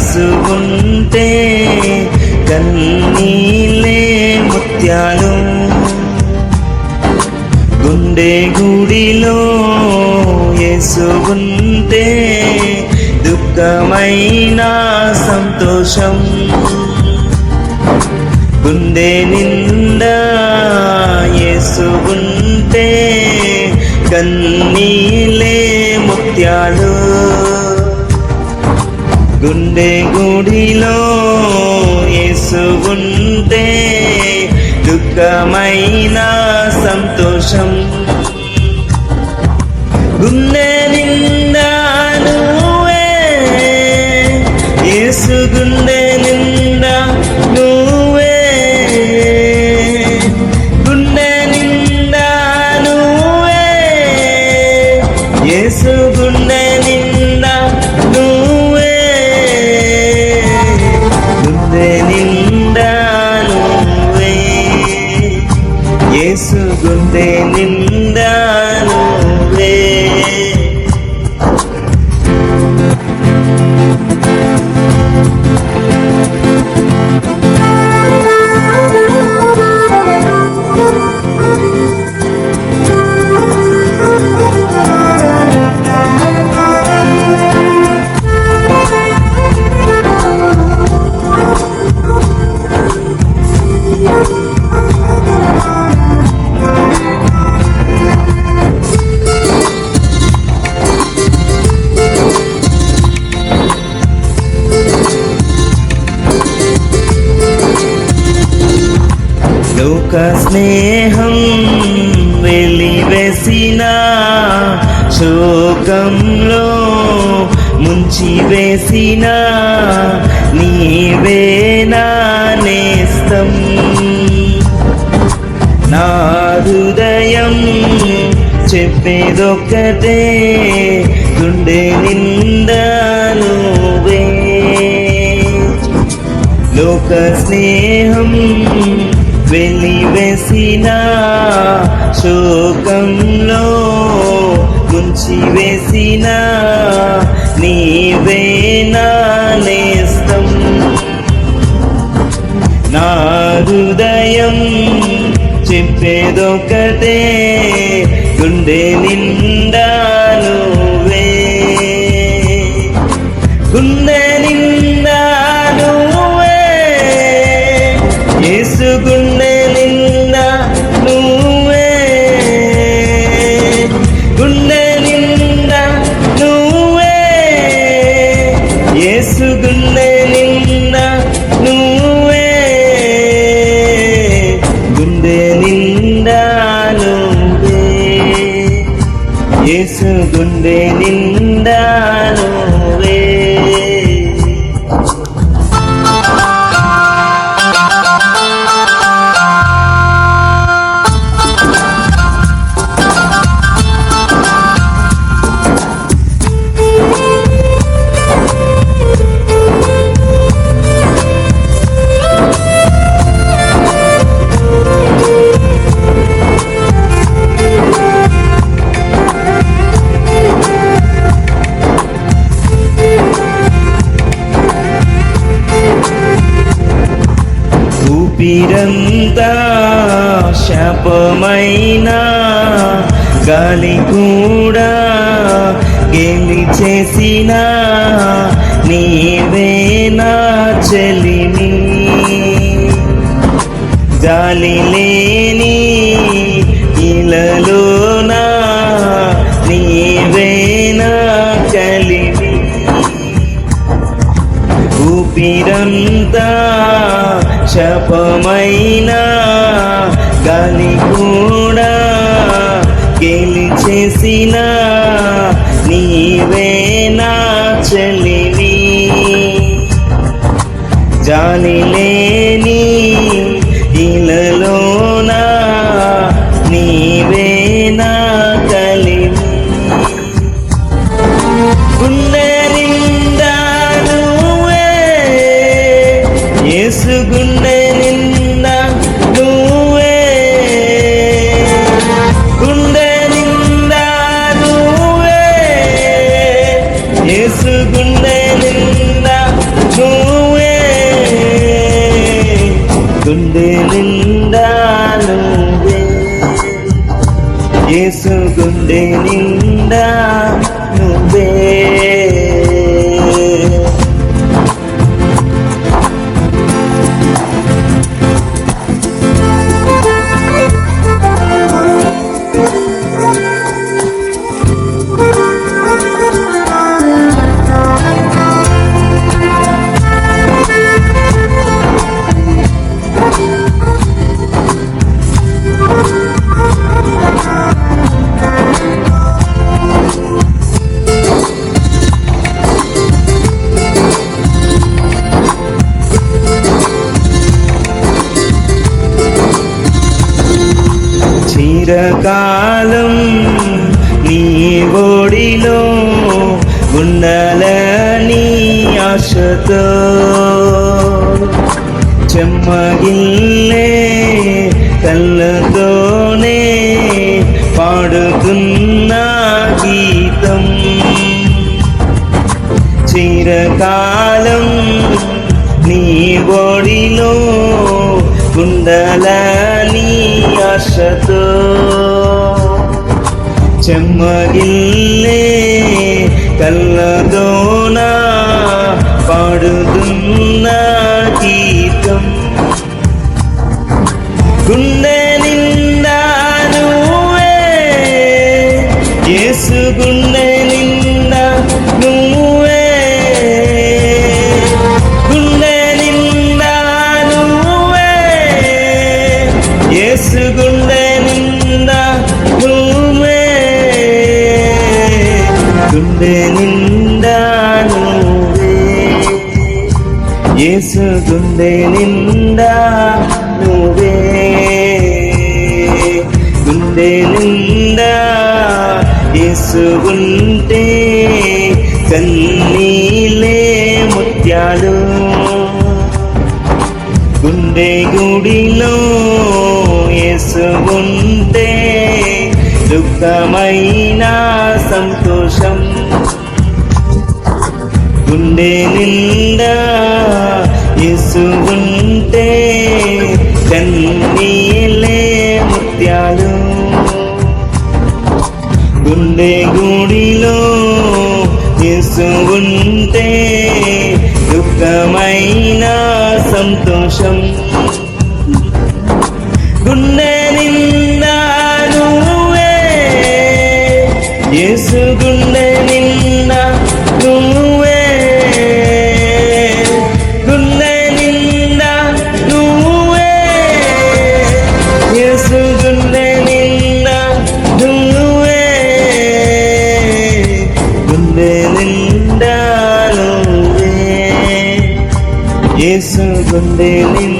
యేసు ఉంటే కన్నీలే ముత్యాలు. గుండె గుడిలో యేసు ఉంటే దుఃఖమైన సంతోషం. గుండె నిండా యేసు ఉంటే కన్నీలే ముత్యాలు. గుండె గుడిలో యేసు ఉంటే దుఃఖమైన సంతోషం. గుండె నిండా నువ్వే యేసు గుండె యేసు స్నేహం వెలివేసిన శోకంలో ముంచి వేసిన నీవే నా నేస్తం. నా హృదయం చెప్పేదొక్కటే గుండె నిండా నువ్వే. లోక స్నేహం వెలివేసిన శోకంలో ముంచి వేసిన నీవే నా నేస్తం. నా హృదయం చెప్పేదొకటే గుండె నిన్న యేసు శాపమైన గాలి కూడా గేలి చేసిన నీవేనా చెలిని గాలి లేని ఇలలు ఊపిరంతా చపమైనా గాలి కూడా గెలిచేసిన నీవేనా చెలివి జాలి లే గుండె నిండా నువ్వే యేసు గుండె నిండా నువ్వే నీ ఒడిలో ఉండాలని ఆశతో చెమ్మగిల్లే కళ్ళతోనే పాడుతున్న గీతం. చిరకాలం నీ ఒడిలో ఉండాలని ఆశతో చెమ్మగిల్లే కళ్ళదోన పాడుతున్న యేసు నిందా నువ్వే. గుండె నిందా యేసు కన్నీలే ముత్యాలు. గుండె గుడిలో యేసు దుఃఖమైన సంతోషం. గుండె నిండా యేసు ఉంటే కన్నీలే ముత్యాలు. గుండె గుడిలో యేసు ఉంటే దుఃఖమైన సంతోషం. నిండా నువ్వే యేసు గుండె నిండా